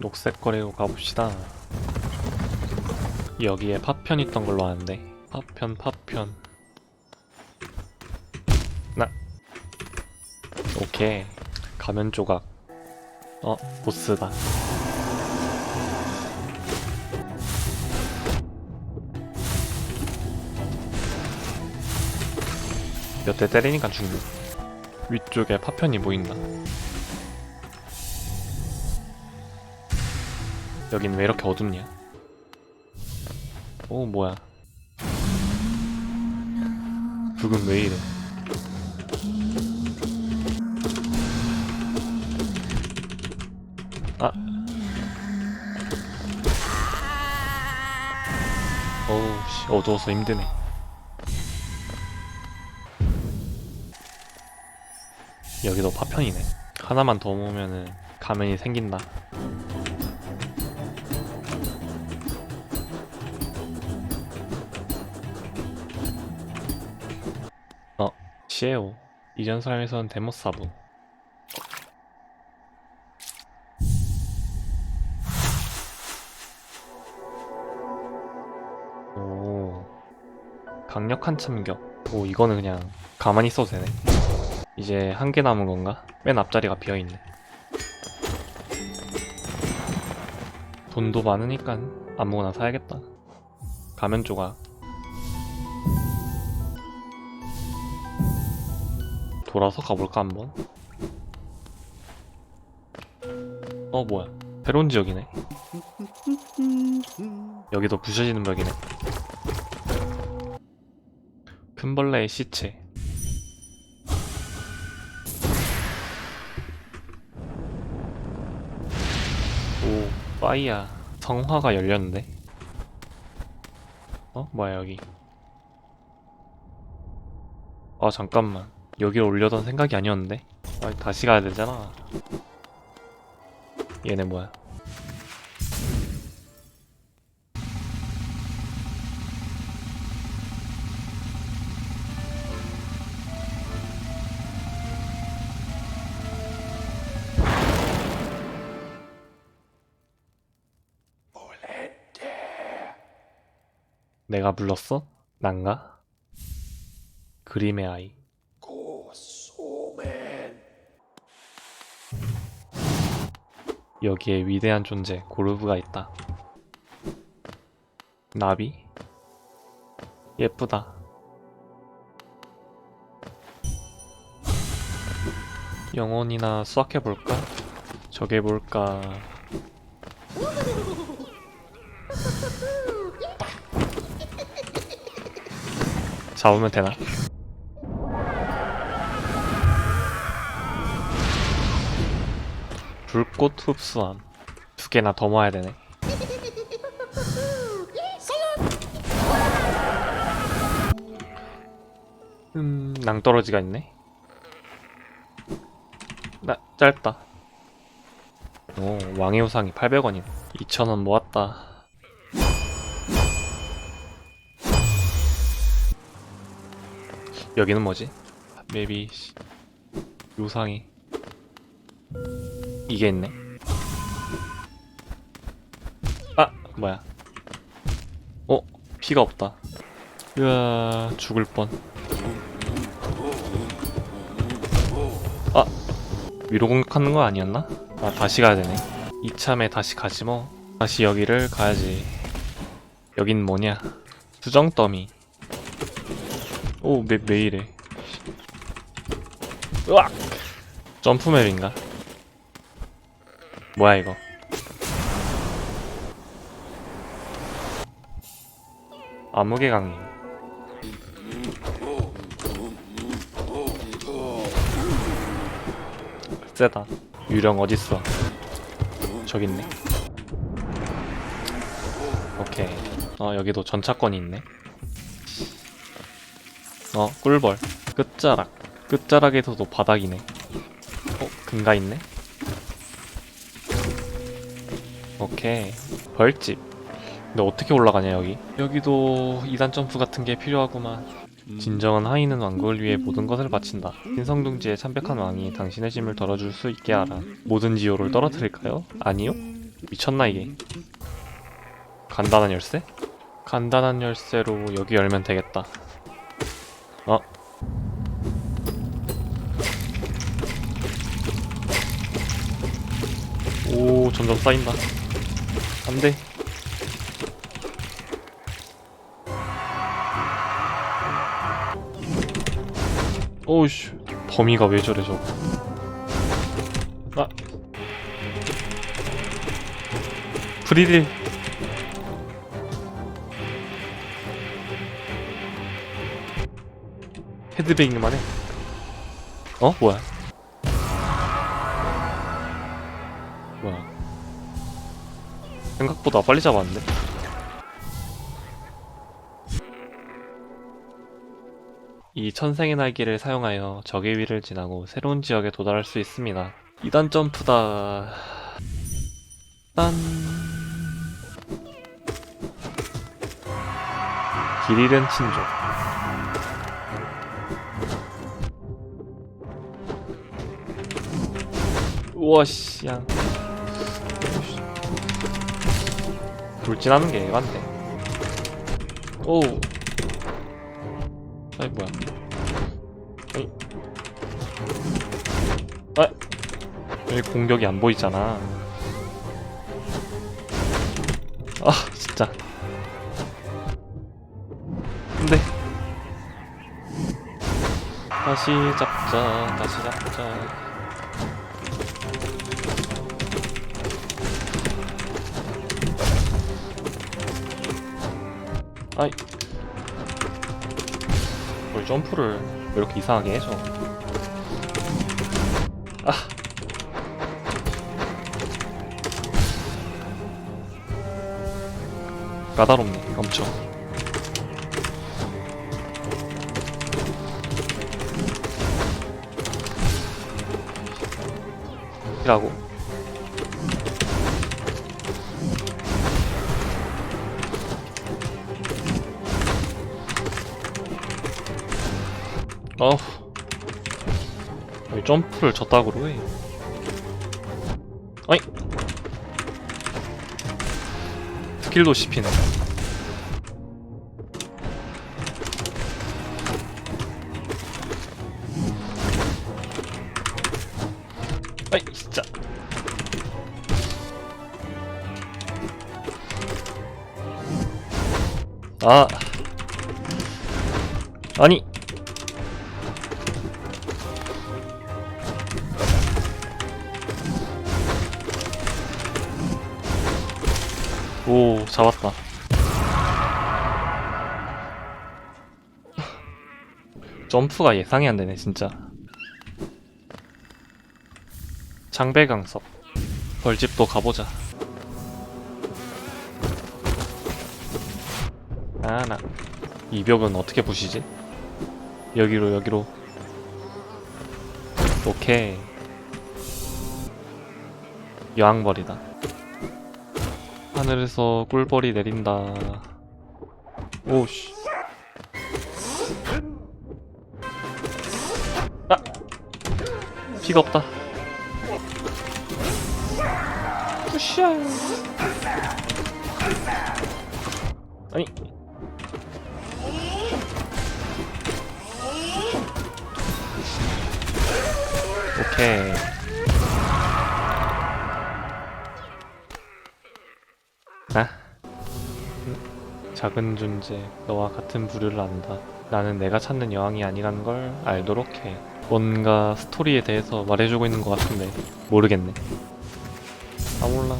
녹색 거리로 가봅시다. 여기에 파편 있던 걸로 아는데. 파편 파편. 나. 오케이. 가면 조각. 어 보스다. 몇 대 때리니까 죽네. 위쪽에 파편이 보인다 여긴 왜 이렇게 어둡냐? 오 뭐야? 북은 왜 이래? 아. 어우 씨 어두워서 힘드네. 여기도 파편이네. 하나만 더 모으면은 가면이 생긴다 시에오. 이전 삶에선 데모사부. 오, 강력한 참격. 오, 이거는 그냥 가만히 있어도 되네. 이제 한 개 남은 건가? 맨 앞자리가 비어있네. 돈도 많으니까 아무거나 사야겠다. 가면 조각. 돌아서 가볼까 한번? 어 뭐야. 새로운 지역이네. 여기도 부셔지는 벽이네. 큰 벌레의 시체. 오 빠이야 성화가 열렸는데? 어? 뭐야 여기? 아 잠깐만 여기로 올려던 생각이 아니었는데 아, 다시 가야 되잖아 얘네 뭐야 내가 불렀어? 난가? 그림의 아이 여기에 위대한 존재 고르브가 있다. 나비? 예쁘다. 영혼이나 수확해볼까? 저게 뭘까? 잡으면 되나? 불꽃 흡수함. 두 개나 더 모아야 되네. 음 낭떠러지가 있네. 나 짧다. 오 왕의 우상이 800원이네. 2,000원 모았다. 여기는 뭐지? 맵이 씨, 요상이 이게 있네. 아, 뭐야. 어, 피가 없다. 으아, 죽을 뻔. 아, 위로 공격하는 거 아니었나? 아, 다시 가야 되네. 이참에 다시 가지 뭐. 다시 여기를 가야지. 여긴 뭐냐? 수정 더미. 오, 매, 왜 이래. 으악! 점프맵인가? 뭐야 이거? 암흑의 강림 세다. 유령 어딨어? 저기 있네. 오케이. 어 여기도 전차권이 있네. 어 꿀벌. 끝자락. 끝자락에서도 바닥이네. 어 금가 있네 오케이. 벌집. 근데 어떻게 올라가냐 여기? 여기도 2단 점프 같은 게 필요하구만. 진정한 하인은 왕국을 위해 모든 것을 바친다. 신성둥지의 참백한 왕이 당신의 짐을 덜어줄 수 있게 하라. 모든 지오를 떨어뜨릴까요? 아니요? 미쳤나 이게? 간단한 열쇠? 간단한 열쇠로 여기 열면 되겠다. 어? 오 점점 쌓인다 안돼 오우씨. 범위가 왜 저래 저거. 아. 프리딜. 헤드뱅잉만 해. 어? 뭐야 생각보다 빨리 잡았는데 이 천생의 날개를 사용하여 적의 위를 지나고 새로운 지역에 도달할 수 있습니다. 2단 점프다. 딴. 길 잃은 친족. 우와 씨, 양. 돌진하는 게 에반데. 오우. 아이 뭐야? 어이. 아, 여기 공격이 안 보이잖아. 아, 진짜. 근데 다시 잡자, 다시 잡자. 아이. 뭘 점프를 왜 이렇게 이상하게 해줘 아. 까다롭네 엄청. 이라고 어우. 왜 점프를 저따구로 해. 어이. 스킬도 씹히네. 어이 진짜. 아. 아니 오 잡았다. 점프가 예상이 안 되네 진짜. 장배강석. 벌집도 가보자. 아나. 이 벽은 어떻게 부시지? 여기로 여기로. 오케이. 여왕벌이다 하늘에서 꿀벌이 내린다. 오씨. 아! 피가 없다. 푸샤. 아니. 오케이. 아? 작은 존재, 너와 같은 부류를 안다. 나는 내가 찾는 여왕이 아니라는 걸 알도록 해. 뭔가 스토리에 대해서 말해주고 있는 것 같은데 모르겠네. 아 몰라.